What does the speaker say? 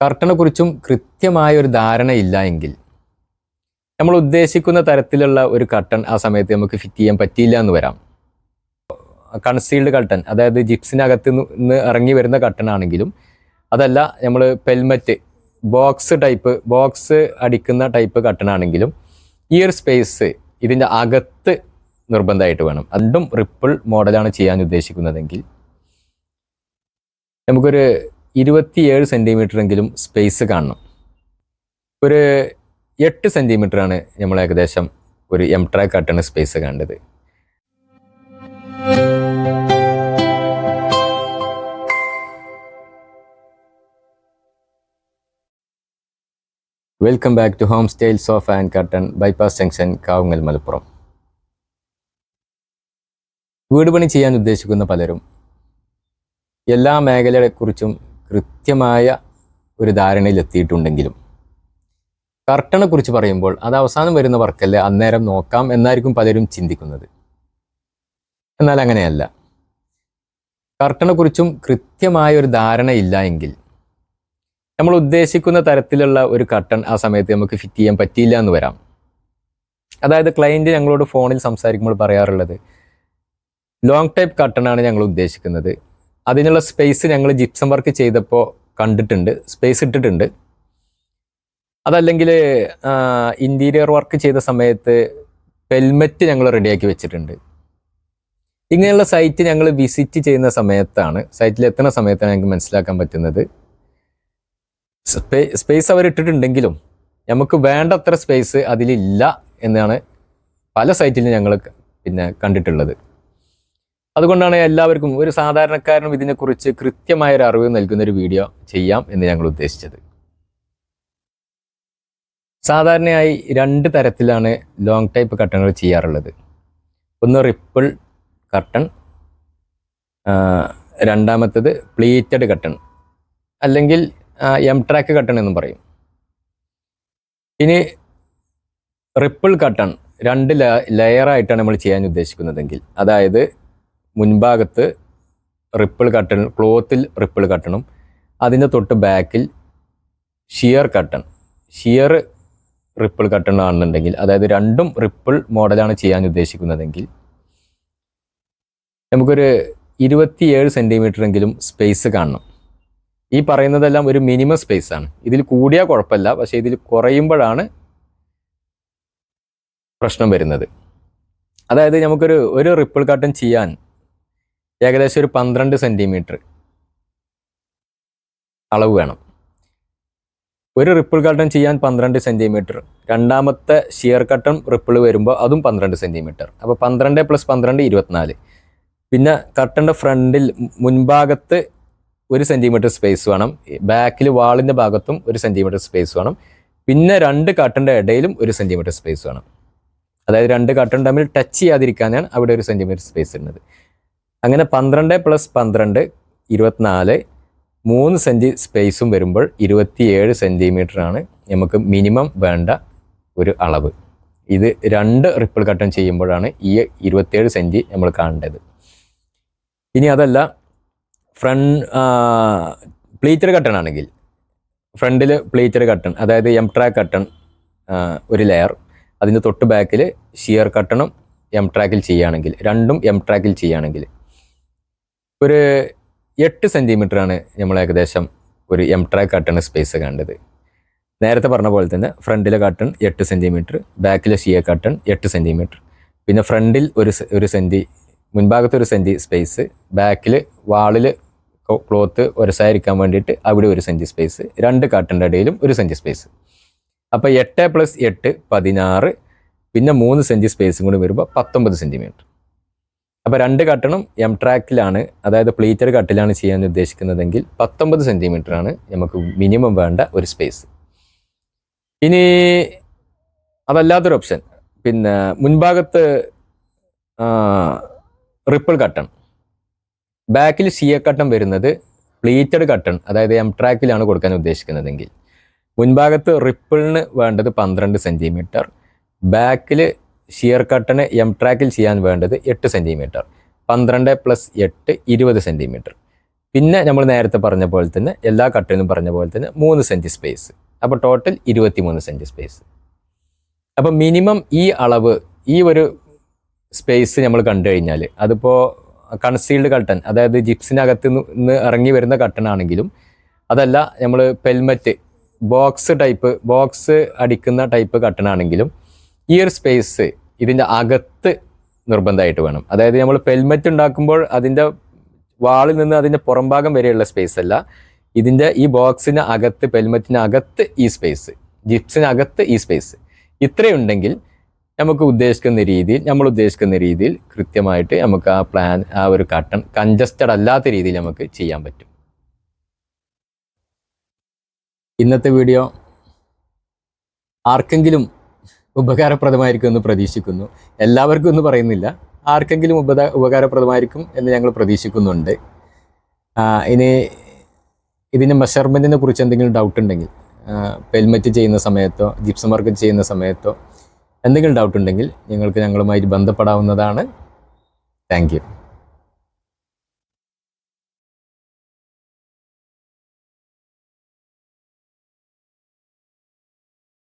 കർട്ടനെ കുറിച്ചും കൃത്യമായ ഒരു ധാരണ ഇല്ല എങ്കിൽ. നമ്മൾ ഉദ്ദേശിക്കുന്ന തരത്തിലുള്ള ഒരു കർട്ടൺ ആ സമയത്ത് നമുക്ക് ഫിറ്റ് ചെയ്യാൻ പറ്റിയില്ല എന്ന് വരാം. കൺസീൽഡ് കർട്ടൻ അതായത് ജിപ്സിനകത്ത് നിന്ന് ഇറങ്ങി വരുന്ന കർട്ടൺ ആണെങ്കിലും അതല്ല നമ്മൾ പെൽമെറ്റ് ബോക്സ് ടൈപ്പ് ബോക്സ് അടിക്കുന്ന ടൈപ്പ് കർട്ടൺ ആണെങ്കിലും ഈ ഒരു സ്പേസ് ഇതിന്റെ അകത്ത് നിർബന്ധമായിട്ട് വേണം. അതും റിപ്പിൾ മോഡലാണ് ചെയ്യാൻ ഉദ്ദേശിക്കുന്നതെങ്കിൽ. നമുക്കൊരു ഇരുപത്തിയേഴ് സെന്റിമീറ്റർ എങ്കിലും സ്പേസ് കാണണം. ഒരു എട്ട് സെന്റിമീറ്റർ ആണ് നമ്മൾ ഏകദേശം ഒരു എം ട്രാക്ക് ആട്ടാണ് സ്പേസ് കണ്ടത്. Welcome back to home styles of and curtain bypass junction Kavungal Malappuram. വീട് പണി ചെയ്യാൻ ഉദ്ദേശിക്കുന്ന പലരും എല്ലാ മേഖലകളെക്കുറിച്ചും കൃത്യമായ ഒരു ധാരണയിൽ എത്തിയിട്ടുണ്ടെങ്കിലും കർട്ടനെ കുറിച്ച് പറയുമ്പോൾ അത് അവസാനം വരുന്ന വർക്കല്ലേ അന്നേരം നോക്കാം എന്നായിരിക്കും പലരും ചിന്തിക്കുന്നത്. എന്നാൽ അങ്ങനെയല്ല. കർട്ടനെ കുറിച്ചും കൃത്യമായ ഒരു ധാരണ ഇല്ല എങ്കിൽ നമ്മൾ ഉദ്ദേശിക്കുന്ന തരത്തിലുള്ള ഒരു കർട്ടൺ ആ സമയത്ത് നമുക്ക് ഫിറ്റ് ചെയ്യാൻ പറ്റിയില്ല എന്ന് വരാം. അതായത് ക്ലയന്റ് ഞങ്ങളോട് ഫോണിൽ സംസാരിക്കുമ്പോൾ പറയാറുള്ളത് ലോങ് ടൈപ്പ് കർട്ടനാണ് ഞങ്ങൾ ഉദ്ദേശിക്കുന്നത്. അതിനുള്ള സ്പേസ് ഞങ്ങൾ ജിപ്സം വർക്ക് ചെയ്തപ്പോൾ കണ്ടിട്ടുണ്ട്. സ്പേസ് ഇട്ടിട്ടുണ്ട്. അതല്ലെങ്കിൽ ഇന്റീരിയർ വർക്ക് ചെയ്ത സമയത്ത് ഹെൽമെറ്റ് ഞങ്ങൾ റെഡിയാക്കി വെച്ചിട്ടുണ്ട്. ഇങ്ങനെയുള്ള സൈറ്റ് ഞങ്ങൾ വിസിറ്റ് ചെയ്യുന്ന സമയത്താണ് സൈറ്റിൽ എത്തുന്ന സമയത്താണ് ഞങ്ങൾക്ക് മനസ്സിലാക്കാൻ പറ്റുന്നത്. സ്പേസ് അവർ ഇട്ടിട്ടുണ്ടെങ്കിലും നമുക്ക് വേണ്ടത്ര സ്പേസ് അതിലില്ല എന്നാണ് പല സൈറ്റിലും ഞങ്ങൾ പിന്നെ കണ്ടിട്ടുള്ളത്. അതുകൊണ്ടാണ് എല്ലാവർക്കും ഒരു സാധാരണക്കാരനും ഇതിനെക്കുറിച്ച് കൃത്യമായ ഒരു അറിവ് നൽകുന്ന ഒരു വീഡിയോ ചെയ്യാം എന്ന് ഞങ്ങൾ ഉദ്ദേശിച്ചത്. സാധാരണയായി രണ്ട് തരത്തിലാണ് ലോങ് ടൈപ്പ് കട്ടണുകൾ ചെയ്യാറുള്ളത്. ഒന്ന് റിപ്പിൾ കർട്ടൺ രണ്ടാമത്തത് പ്ലീറ്റഡ് കട്ടൺ അല്ലെങ്കിൽ എം ട്രാക്ക് കട്ടൺ എന്നും പറയും. ഇനി റിപ്പിൾ കട്ടൺ രണ്ട് ലെയറായിട്ടാണ് നമ്മൾ ചെയ്യാൻ ഉദ്ദേശിക്കുന്നതെങ്കിൽ അതായത് മുൻഭാഗത്ത് റിപ്പിൾ കട്ടൺ ക്ലോത്തിൽ റിപ്പിൾ കട്ടണം അതിന്റെ തൊട്ട് ബാക്കിൽ sheer curtain. Sheer ripple curtain ആണെന്നുണ്ടെങ്കിൽ അതായത് രണ്ടും റിപ്പിൾ മോഡലാണ് ചെയ്യാൻ ഉദ്ദേശിക്കുന്നതെങ്കിൽ നമുക്കൊരു ഇരുപത്തിയേഴ് സെന്റിമീറ്റർ എങ്കിലും സ്പേസ് കാണണം. ഈ പറയുന്നതെല്ലാം ഒരു മിനിമം സ്പേസ് ആണ് ഇതിൽ കൂടിയാൽ കുഴപ്പമില്ല പക്ഷേ ഇതിൽ കുറയുമ്പോഴാണ് പ്രശ്നം വരുന്നത്. അതായത് നമുക്കൊരു ഒരു റിപ്പിൾ കട്ടൺ ചെയ്യാൻ ഏകദേശം ഒരു പന്ത്രണ്ട് സെന്റിമീറ്റർ അളവ് വേണം. ഒരു റിപ്പിൾ കട്ടൺ ചെയ്യാൻ പന്ത്രണ്ട് സെന്റിമീറ്റർ രണ്ടാമത്തെ ഷിയർ കട്ടൺ റിപ്പിൾ വരുമ്പോൾ അതും പന്ത്രണ്ട് സെന്റിമീറ്റർ അപ്പോൾ പന്ത്രണ്ട് പ്ലസ് പന്ത്രണ്ട് ഇരുപത്തിനാല്. പിന്നെ കട്ടന്റെ ഫ്രണ്ടിൽ മുൻഭാഗത്ത് ഒരു സെന്റിമീറ്റർ സ്പേസ് വേണം. ബാക്കിൽ വാളിന്റെ ഭാഗത്തും ഒരു സെന്റിമീറ്റർ സ്പേസ് വേണം. പിന്നെ രണ്ട് കട്ടന്റെ ഇടയിലും ഒരു സെന്റിമീറ്റർ സ്പേസ് വേണം. അതായത് രണ്ട് കട്ടൺ തമ്മിൽ ടച്ച് ചെയ്യാതിരിക്കാനാണ് അവിടെ ഒരു സെന്റിമീറ്റർ സ്പേസ് ഉള്ളത് അങ്ങനെ പന്ത്രണ്ട് പ്ലസ് പന്ത്രണ്ട് ഇരുപത്തിനാല് മൂന്ന് സെന്റി സ്പേസും വരുമ്പോൾ ഇരുപത്തിയേഴ് ആണ് നമുക്ക് മിനിമം വേണ്ട ഒരു അളവ്. ഇത് രണ്ട് റിപ്പിൾ കട്ടൺ ചെയ്യുമ്പോഴാണ് ഈ ഇരുപത്തിയേഴ് സെന്റി നമ്മൾ കാണേണ്ടത്. ഇനി അതല്ല ഫ്രണ്ട് പ്ലീറ്റർ കട്ടൺ ആണെങ്കിൽ ഫ്രണ്ടിൽ പ്ലീറ്റർ കട്ടൺ അതായത് എം ട്രാക്ക് കട്ടൺ ഒരു ലെയർ അതിന്റെ തൊട്ട് ബാക്കിൽ ഷിയർ കട്ടണും എം ട്രാക്കിൽ ചെയ്യുകയാണെങ്കിൽ രണ്ടും എം ട്രാക്കിൽ ചെയ്യുകയാണെങ്കിൽ ഒരു എട്ട് സെന്റിമീറ്റർ ആണ് നമ്മൾ ഏകദേശം ഒരു എം ട്രാക്ക് കട്ടൺ സ്പേസ് കണ്ടത്. നേരത്തെ പറഞ്ഞ പോലെ തന്നെ ഫ്രണ്ടിലെ കട്ടൺ എട്ട് സെന്റിമീറ്റർ ബാക്കിലെ ഷിയ കട്ടൺ എട്ട് സെന്റിമീറ്റർ പിന്നെ ഫ്രണ്ടിൽ ഒരു ഒരു സെന്റി മുൻഭാഗത്ത് ഒരു സെന്റി സ്പേസ് ബാക്കിൽ വാളിൽ ക്ലോത്ത് ഒരസായിരിക്കാൻ വേണ്ടിയിട്ട് അവിടെ ഒരു സെന്റി സ്പേസ് രണ്ട് കട്ടന്റെ ഇടയിലും ഒരു സെന്റി സ്പേസ് അപ്പോൾ എട്ട് പ്ലസ് എട്ട് പതിനാറ് പിന്നെ മൂന്ന് സെന്റി സ്പേസും കൂടി വരുമ്പോൾ പത്തൊമ്പത് സെന്റിമീറ്റർ അപ്പോൾ രണ്ട് കട്ടണം എം ട്രാക്കിലാണ് അതായത് പ്ലീറ്റർ കട്ടിലാണ് ചെയ്യാൻ ഉദ്ദേശിക്കുന്നതെങ്കിൽ പത്തൊമ്പത് ആണ് നമുക്ക് മിനിമം വേണ്ട ഒരു സ്പേസ് ഇനി അതല്ലാത്തൊരു ഓപ്ഷൻ പിന്നെ മുൻഭാഗത്ത് റിപ്പിൾ കട്ടൺ. ബാക്കിൽ സിയ കട്ടൺ വരുന്നത് പ്ലീറ്റഡ് കട്ടൺ അതായത് എം ട്രാക്കിലാണ് കൊടുക്കാൻ ഉദ്ദേശിക്കുന്നതെങ്കിൽ. മുൻഭാഗത്ത് റിപ്പിളിന് വേണ്ടത് പന്ത്രണ്ട് സെന്റിമീറ്റർ ബാക്കിൽ ഷിയർ കട്ടന് എം ട്രാക്കിൽ ചെയ്യാൻ വേണ്ടത് എട്ട് സെന്റിമീറ്റർ പന്ത്രണ്ട് പ്ലസ് എട്ട് ഇരുപത് സെന്റിമീറ്റർ പിന്നെ നമ്മൾ നേരത്തെ പറഞ്ഞ പോലെ തന്നെ എല്ലാ കട്ടിലും പറഞ്ഞ പോലെ തന്നെ മൂന്ന് സെന്റ് സ്പേസ് അപ്പോൾ ടോട്ടൽ ഇരുപത്തി മൂന്ന് സെന്റ് സ്പേസ് അപ്പം മിനിമം ഈ അളവ് ഈ ഒരു സ്പേസ് നമ്മൾ കണ്ടു കഴിഞ്ഞാൽ അതിപ്പോൾ കൺസീൽഡ് കട്ടൺ അതായത് ജിപ്സിനകത്ത് നിന്ന് ഇറങ്ങി വരുന്ന കട്ടൺ ആണെങ്കിലും അതല്ല നമ്മൾ പെൽമെറ്റ് ബോക്സ് ടൈപ്പ് ബോക്സ് അടിക്കുന്ന ടൈപ്പ് കട്ടൺ ആണെങ്കിലും ഈ ഒരു സ്പേസ് ഇതിന്റെ അകത്ത് നിർബന്ധമായിട്ട് വേണം. അതായത് നമ്മൾ പെൽമറ്റ് ഉണ്ടാക്കുമ്പോൾ അതിന്റെ വാളിൽ നിന്ന് അതിന്റെ പുറംഭാഗം വരെയുള്ള സ്പേസ് അല്ല. ഇതിന്റെ ഈ ബോക്സിന് അകത്ത് പെൽമറ്റിന് അകത്ത് ഈ സ്പേസ് ജിപ്സിനകത്ത് ഈ സ്പേസ് ഇത്രയുണ്ടെങ്കിൽ നമുക്ക് ഉദ്ദേശിക്കുന്ന രീതിയിൽ നമ്മൾ ഉദ്ദേശിക്കുന്ന രീതിയിൽ കൃത്യമായിട്ട് നമുക്ക് ആ പ്ലാൻ ആ ഒരു കട്ടൺ കൺജസ്റ്റഡ് അല്ലാത്ത രീതിയിൽ നമുക്ക് ചെയ്യാൻ പറ്റും. ഇന്നത്തെ വീഡിയോ ആർക്കെങ്കിലും ഉപകാരപ്രദമായിരിക്കും എന്ന് പ്രതീക്ഷിക്കുന്നു. എല്ലാവർക്കും എന്ന് പറയുന്നില്ല. ആർക്കെങ്കിലും ഉപദ ഉപകാരപ്രദമായിരിക്കും എന്ന് ഞങ്ങൾ പ്രതീക്ഷിക്കുന്നുണ്ട്. ഇനി ഇതിന്റെ മെഷർമെന്റിനെ കുറിച്ച് എന്തെങ്കിലും ഡൗട്ട് ഉണ്ടെങ്കിൽ ഹെൽമെറ്റ് ചെയ്യുന്ന സമയത്തോ ജിപ്സം വർക്ക് ചെയ്യുന്ന സമയത്തോ എന്തെങ്കിലും ഡൗട്ട് ഉണ്ടെങ്കിൽ നിങ്ങൾക്ക് ഞങ്ങളുമായി ബന്ധപ്പെടാവുന്നതാണ്. താങ്ക്